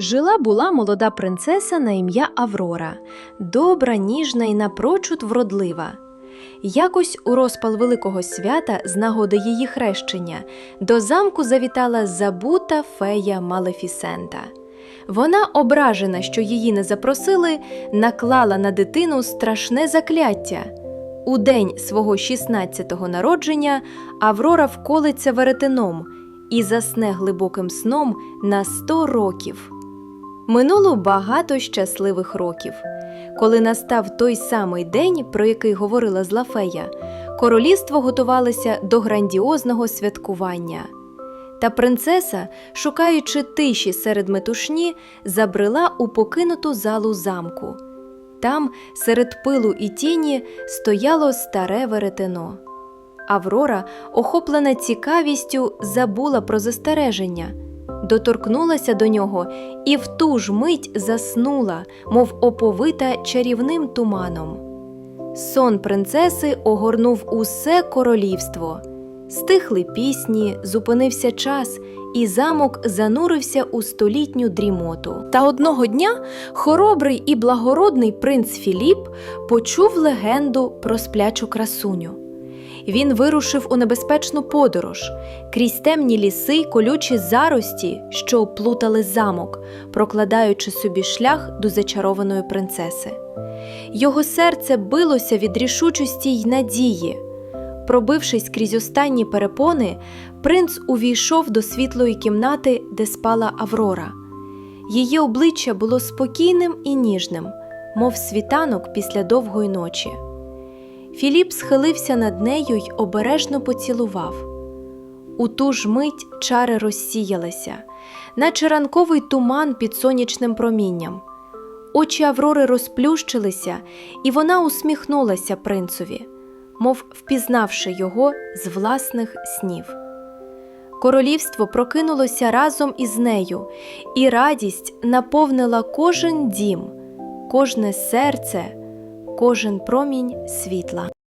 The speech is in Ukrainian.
Жила була молода принцеса на ім'я Аврора, добра, ніжна і напрочуд вродлива. Якось у розпал великого свята з нагоди її хрещення до замку завітала забута фея Малефісента. Вона, ображена, що її не запросили, наклала на дитину страшне закляття. У день свого 16-го народження Аврора вколиться веретеном і засне глибоким сном на 100 років. Минуло багато щасливих років. Коли настав той самий день, про який говорила зла фея, королівство готувалося до грандіозного святкування. Та принцеса, шукаючи тиші серед метушні, забрела у покинуту залу замку. Там, серед пилу і тіні, стояло старе веретено. Аврора, охоплена цікавістю, забула про застереження, доторкнулася до нього і в ту ж мить заснула, мов оповита чарівним туманом. Сон принцеси огорнув усе королівство. Стихли пісні, зупинився час, і замок занурився у столітню дрімоту. Та одного дня хоробрий і благородний принц Філіп почув легенду про сплячу красуню. Він вирушив у небезпечну подорож крізь темні ліси й колючі зарості, що оплутали замок, прокладаючи собі шлях до зачарованої принцеси. Його серце билося від рішучості й надії. Пробившись крізь останні перепони, принц увійшов до світлої кімнати, де спала Аврора. Її обличчя було спокійним і ніжним, мов світанок після довгої ночі. Філіп схилився над нею й обережно поцілував. У ту ж мить чари розсіялися, наче ранковий туман під сонячним промінням. Очі Аврори розплющилися, і вона усміхнулася принцові, мов впізнавши його з власних снів. Королівство прокинулося разом із нею, і радість наповнила кожен дім, кожне серце, кожен промінь світла.